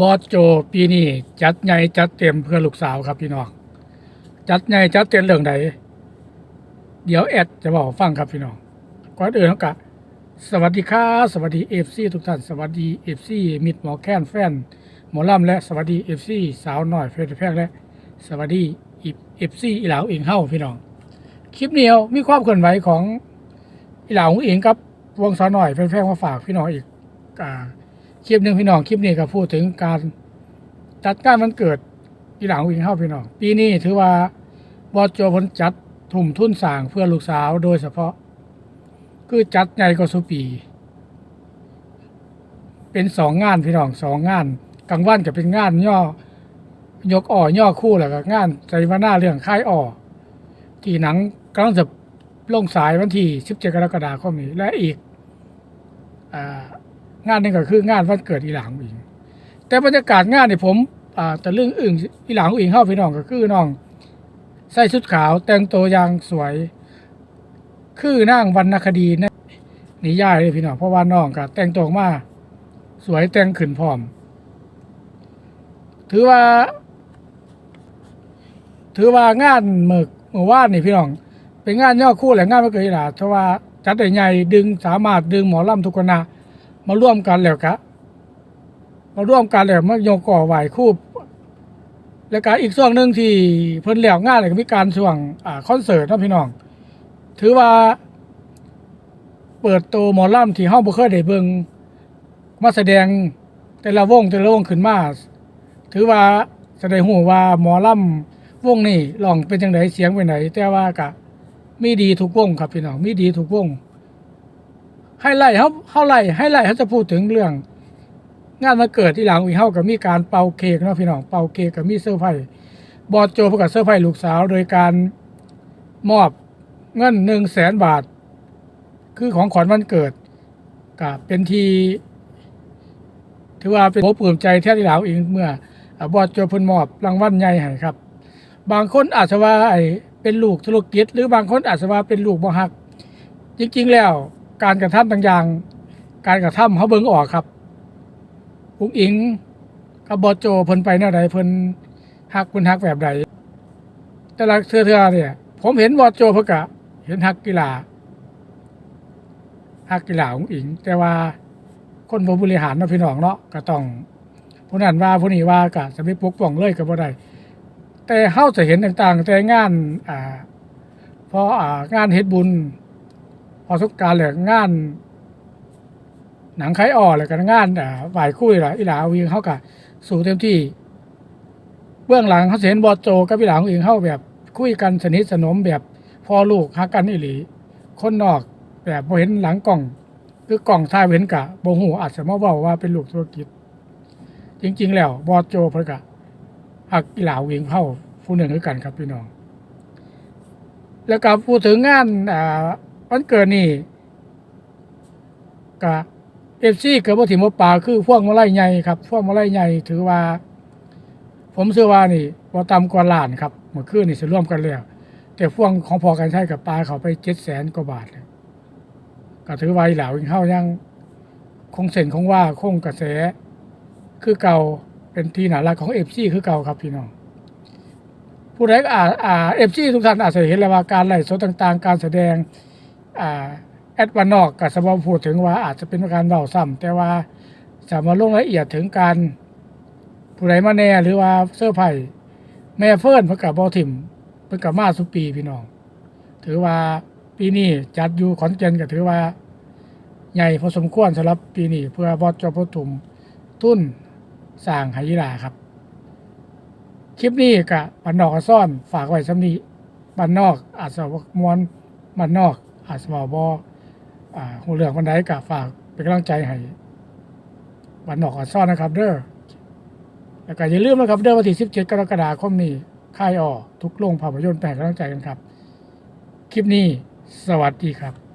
บอสโจปีนี้จัดใหญ่จัดเต็มเพื่อลูกสาวครับพี่น้องจัดใหญ่จัดเต็มเรื่องใดเดี๋ยวแอดจะบอกฟังครับพี่น้องก่อนอื่นเขากะสวัสดีครับสวัสดีเอฟซีทุกท่านสวัสดีเอฟซีมิดหมอแค้นแฟนหมอลำและสวัสดีเอฟซีสาวหน่อยเฟรนแพงและสวัสดีเอฟซีอีหลาวเองเฮ้าพี่น้องคลิปเดียวมีความเคลื่อนไหวของอีหลาวเองกับวงสาวหน่อยแฟนๆมาฝากพี่น้องอีกอ่า คลิปหนึ่งพี่น้องคลิปนี้ก็พูดถึงการจัดการวันเกิดอีหลังวิ่งเข้าพี่น้อง ปีนี้ถือว่าบอสโจผลจัดทุ่มทุนสร้างเพื่อลูกสาวโดยเฉพาะ คือจัดใหญ่กว่าสุปี เป็นสองงานพี่น้องสองงานกลางวันก็เป็นงานย่อยกอ่อย่อคู่แล้วก็งานใจมาหน้าเรื่องค่ายอ่อที่หนังกำลังจะลงสายวันที่ 17 กรกฎาคมนี้และอีกอ่า งานหนึงก็คืองานวันเกิดอีหลังอิง แต่บรรยากาศงานเนี่ยผมแต่เรื่องอื่นอีหลังอิงเข้าพี่น้องก็คือน้อง ใส่ชุดขาวแต่งตัวอย่างสวย คือนั่งวรรณคดีนะนิยายเลยพี่น้องเพราะว่าน้องก็แต่งตัวออกมาสวยแต่งขึ้นพร้อม ถือว่า ถือว่างานเมื่อเมื่อวานนี่พี่น้อง เป็นงานย่อคู่แหละงานมันเกิดอีหล่ะเพราะว่าจัดใหญ่ดึงสามารถดึงหมอลำทุกคณะ มาร่วมกันแล้วกะมาร่วมกันแล้วมาโยกก่อไหวคู่แล้วก็อีกช่วงหนึ่งที่เพิ่นแล้วงานเลยก็มีการช่วงอ่าคอนเสิร์ตนะพี่น้อง ถือว่า เปิดตัวหมอล่ำที่เฮาบ่เคยได้เบิงมาแสดงแต่ละวงแต่ละวงขึ้นมา ถือว่าแสดงหูว่าหมอล่ำวงนี้ร้องเป็นจังไดเสียงเป็นไหนแต่ว่ากะมีดีทุกวงครับพี่น้องมีดีทุกวง ให้ไล่เฮาเฮาไล่ให้ไล่เขาจะพูดถึงเรื่อง งานมาเกิดที่หลังวีเฮาก็มีการเป่าเค้กเนาะพี่น้องเป่าเค้กก็มีเซอร์ไพรส์บอสโจประกาศเซอร์ไพรส์ลูกสาว โดยการมอบเงินหนึ่งแสนบาท คือของขวัญวันเกิดก็เป็นทีถือว่าเป็นโมปลื้มใจแท้ที่หลาวเองเมื่อบอสโจเพิ่นมอบรางวัลใหญ่ให้ครับ บางคนอาจจะว่าไอ้เป็นลูกธุรกิจหรือบางคนอาจจะว่าเป็นลูกบ่ฮัก จริงๆแล้ว การกระทำต่างอย่างการกระทำเขาเบิ่งออกครับอุ้งอิงกับบอโจเพิ่นไปแนวใดเพิ่นฮักเพิ่นฮักแบบใดแต่ละเทื่อๆเนี่ย ผมเห็นบอโจเพิ่นก็เห็นฮักกีฬาฮักกีฬาอุ้งอิง แต่ว่าคนบ่บริหารเนาะพี่น้องเนาะก็ต้องผู้นั้นว่าผู้นี้ว่าก็จะไม่ปกป้องเลยก็บ่ได้แต่เฮาจะเห็นต่างๆ แต่งานอ่าพออ่างานเฮ็ดบุญ พอสงกรารแล้วงาน หนังไขอ่อแล้วกันงานอ่าฝ่ายคู่อีหล่ะอีหลาวิงเข้ากะสู่เต็มที่ เบื้องหลังเขาเห็นบอโจกับอีหลาของเองเข้าแบบคุยกันสนิทสนมแบบพ่อลูกฮักกันอีหลี คนนอกแบบบ่เห็นหลังกล่อง คือกล่องท้ายเห็นกะบ่ฮู้อาจจะมาเว้าว่าเป็นลูกธุรกิจ จริง ๆ แล้วบอโจเพิ่นกะฮักอีหลาวิงเข้าผู้หนึ่งคือกันครับพี่น้องแล้วก็พูดถึงงานอ่า วันเกิดนี่กะเอฟซีเกิดว่าถิ่มว่ป่าคือพวกมะไล่ใหญ่ครับพวกมะไล่ใหญ่ถือว่า ผมเชื่อว่านี่พอตำกว่าล้านครับเมื่อคืนนี่จะร่วมกันแล้วแต่พวงของพอกันใช้กับปลาเขาไปเจ็ดแสนกว่าบาทเลยก็ถือว่าอีหล่าวยังเข้ายังคงเส้นคงว่าคงกระแส คือเก่าเป็นทีหนารักของเอฟซีคือเก่าครับพี่น้องผู้ใดก็อ่าอ่าเอฟซีทุกท่านอาจจะเห็นแล้วว่าการไล่สดต่างๆ การแสดง อ่าแอดวันนอกกับสมอพูดถึงว่าอาจจะเป็นการเบาซ้ำแต่ว่าจะมาลงรายละเอียดถึงการผู้ใดมาแน่หรือว่าเสื้อร์ไผ่แม่เฟิร์นเพื่อกับบอทิมเพื่อกับมาสุปีพี่น้อง ถือว่าปีนี้จัดอยู่ขอนแก่นก็ถือว่า ใหญ่พอสมควรสำหรับปีนี้เพื่อบอสจอพถุมทุ่นสร้างไหยีหลาครับ คลิปนี้กะบันนอกซ่อนฝากไว้สำนีบันนอกอาจจะมวนบันนอก อาจจะบอหูเหลืองวันใดกะฝากเป็นกำลังใจให้วันออกอ่อนซ่อนนะครับ เด้อแล้วก็อย่าลืมนะครับเด้อวันที่17 กรกฎาคมนี้ค่ายออทุกโรงภาพยนตร์แปลกกำลังใจกันครับ คลิปนี้สวัสดีครับ